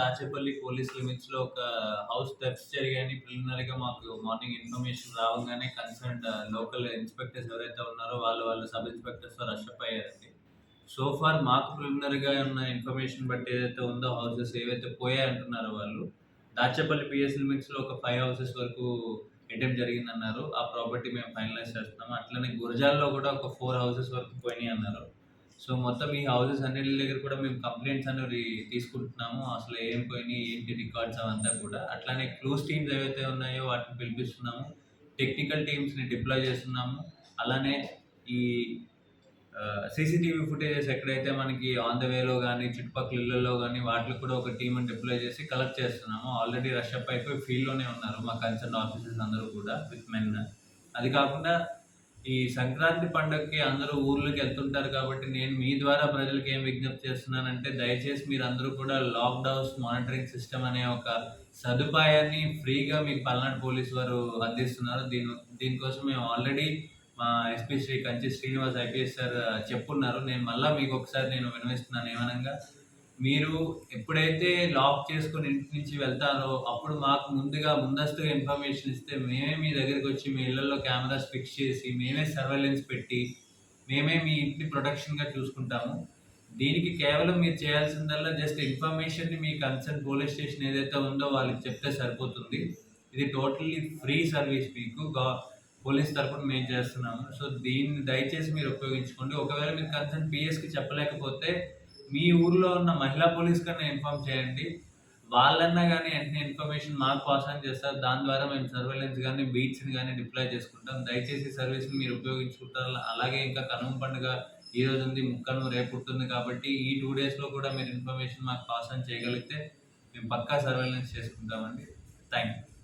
Dachepalli police లిమిట్స్లో ఒక house thefts జరిగాయని ప్రిలిమినరీగా మాకు మార్నింగ్ ఇన్ఫర్మేషన్ రావగానే కన్సర్న్ లోకల్ ఇన్స్పెక్టర్స్ ఎవరైతే ఉన్నారో వాళ్ళు వాళ్ళు సబ్ ఇన్స్పెక్టర్స్ రషప్ అయ్యారండి. సో ఫార్ మాకు ప్రిలిమినరీగా ఉన్న ఇన్ఫర్మేషన్ బట్టి ఏదైతే ఉందో హౌసెస్ ఏవైతే పోయాయి అంటున్నారో వాళ్ళు దాచేపల్లి పిఎస్ లిమిట్స్లో ఒక ఫైవ్ హౌసెస్ వరకు అటెంప్ట్ జరిగిందన్నారు. ఆ ప్రాపర్టీ మేము ఫైనలైజ్ చేస్తున్నాము. అట్లనే గురజాల్లో కూడా ఒక ఫోర్ హౌసెస్ వరకు పోయినాయి అన్నారు. సో మొత్తం ఈ హౌసెస్ అన్నిటి దగ్గర కూడా మేము కంప్లైంట్స్ అనేవి తీసుకుంటున్నాము. అసలు ఏం పోయినాయి ఏంటి రికార్డ్స్ అవంతా కూడా. అట్లానే క్లూస్ టీమ్స్ ఏవైతే ఉన్నాయో వాటిని పిలిపిస్తున్నాము. టెక్నికల్ టీమ్స్ని డిప్లాయ్ చేస్తున్నాము. అలానే ఈ సీసీటీవీ ఫుటేజెస్ ఎక్కడైతే మనకి ఆన్ ద వేలో కానీ చుట్టుపక్కల ఇళ్ళలో కానీ వాటిలో కూడా ఒక టీంని డిప్లాయ్ చేసి కలెక్ట్ చేస్తున్నాము. ఆల్రెడీ రషప్ అయిపోయి ఫీల్డ్లోనే ఉన్నారు మా కన్సర్న్ ఆఫీసర్స్ అందరూ కూడా విత్ మెన్ అది కాకుండా ఈ సంక్రాంతి పండుగకి అందరూ ఊర్లోకి వెళ్తుంటారు కాబట్టి నేను మీ ద్వారా ప్రజలకు ఏం విజ్ఞప్తి చేస్తున్నానంటే దయచేసి మీరు అందరూ కూడా లాక్డౌన్స్ మానిటరింగ్ సిస్టమ్ అనే ఒక సదుపాయాన్ని ఫ్రీగా మీకు పల్నాడు పోలీస్ వారు అందిస్తున్నారు. దీని దీనికోసం మేము ఆల్రెడీ మా SP Shri Kanchi Srinivas IPS sir చెప్పున్నారు. నేను మళ్ళీ మీకు ఒకసారి నేను వినవిస్తున్నాను ఏమనగా మీరు ఎప్పుడైతే లాక్ చేసుకుని ఇంటి నుంచి వెళ్తారో అప్పుడు మాకు ముందుగా ముందస్తుగా ఇన్ఫర్మేషన్ ఇస్తే మేమే మీ దగ్గరికి వచ్చి మీ ఇళ్ళలో కెమెరాస్ ఫిక్స్ చేసి మేమే సర్వేలెన్స్ పెట్టి మేమే మీ ఇంటిని ప్రొటెక్షన్గా చూసుకుంటాము. దీనికి కేవలం మీరు చేయాల్సిందల్లా జస్ట్ ఇన్ఫర్మేషన్ని మీ కన్సర్న్ పోలీస్ స్టేషన్ ఏదైతే ఉందో వాళ్ళకి చెప్తే సరిపోతుంది. ఇది టోటల్లీ ఫ్రీ సర్వీస్ మీకు. గా పోలీస్ తరఫున మేము చేస్తున్నాము. సో దీన్ని దయచేసి మీరు ఉపయోగించుకోండి. ఒకవేళ మీరు కన్సర్న్ పిఎస్కి చెప్పలేకపోతే మీ ఊర్లో ఉన్న మహిళా పోలీస్ కన్నా ఇన్ఫార్మ్ చేయండి. వాళ్ళన్నా కానీ వెంటనే ఇన్ఫర్మేషన్ మాకు పాస్ ఆన్ చేస్తారు. దాని ద్వారా మేము సర్వేలెన్స్ కానీ బీట్స్ని కానీ డిప్లాయ్ చేసుకుంటాం. దయచేసి సర్వీస్ని మీరు ఉపయోగించుకుంటారు. అలాగే ఇంకా కనుమ పండుగ ఈ రోజు ఉంది ముక్కను రేపు ఉంటుంది కాబట్టి ఈ టూ డేస్లో కూడా మీరు ఇన్ఫర్మేషన్ మాకు పాస్ ఆన్ చేయగలిగితే మేము పక్కా సర్వేలెన్స్ చేసుకుంటామండి. Thank you